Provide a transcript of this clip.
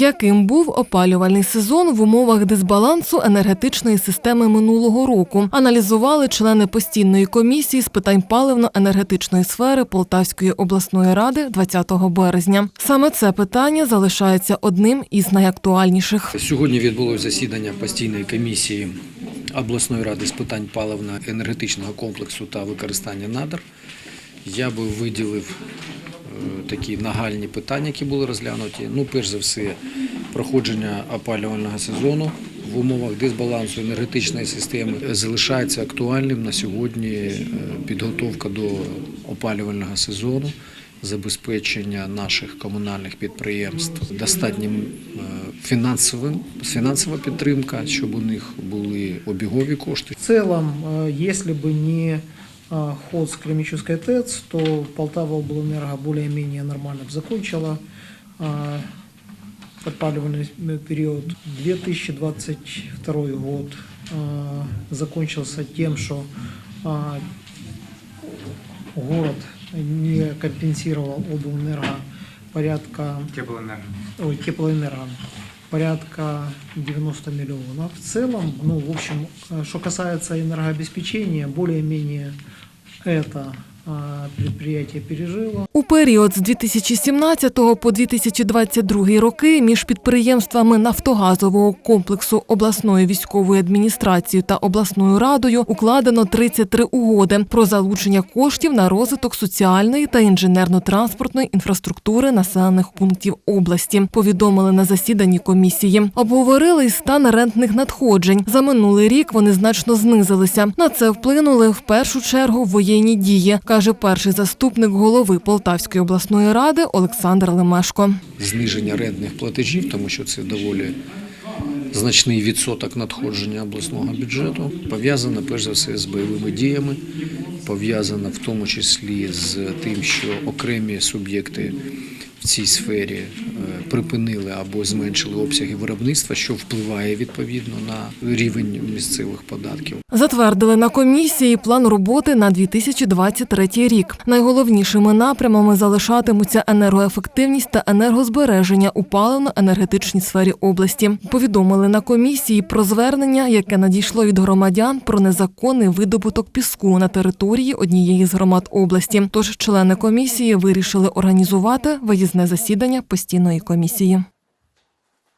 Яким був опалювальний сезон в умовах дисбалансу енергетичної системи минулого року? Аналізували члени постійної комісії з питань паливно-енергетичної сфери Полтавської обласної ради 20 березня. Саме це питання залишається одним із найактуальніших. Сьогодні відбулося засідання постійної комісії обласної ради з питань паливно-енергетичного комплексу та використання надр. Я би виділив такі нагальні питання, які були розглянуті. Ну, перш за все, проходження опалювального сезону в умовах дисбалансу енергетичної системи залишається актуальним на сьогодні е, підготовка до опалювального сезону. Забезпечення наших комунальних підприємств достатнім е, фінансовим фінансова підтримка, щоб у них були обігові кошти. В целом, э, если бы не э, ход с Кремичевской ТЭЦ, то Полтава облэнерго более-менее нормально бы закончила э, отпаливальный период. 2022 год э, закончился тем, что э, город не компенсировал облэнерго порядка Теплоэнерго. ой, теплоэнерго порядка 90 миллионов. В целом, ну, в общем, э, что касается энергообеспечения, более-менее это э, предприятие пережило. У період з 2017 по 2022 роки між підприємствами нафтогазового комплексу обласної військової адміністрації та обласною радою укладено 33 угоди про залучення коштів на розвиток соціальної та інженерно-транспортної інфраструктури населених пунктів області. Повідомили на засіданні комісії. Обговорили й стан рентних надходжень. За минулий рік вони значно знизилися. На це вплинули в першу чергу воєнні дії, каже перший заступник голови Полтавської обласної ради Олександр Лемешко. зниження рентних платежів, тому що це доволі значний відсоток надходження обласного бюджету, пов'язано перш за все з бойовими діями, пов'язано в тому числі з тим, що окремі суб'єкти в цій сфері е, припинили або зменшили обсяги виробництва, що впливає відповідно на рівень місцевих податків. Затвердили на комісії план роботи на 2023 рік. Найголовнішими напрямами залишатимуться енергоефективність та енергозбереження у паливно-енергетичній сфері області. Повідомили на комісії про звернення, яке надійшло від громадян про незаконний видобуток піску на території однієї з громад області. Тож члени комісії вирішили організувати виїзне засідання постійної комісії.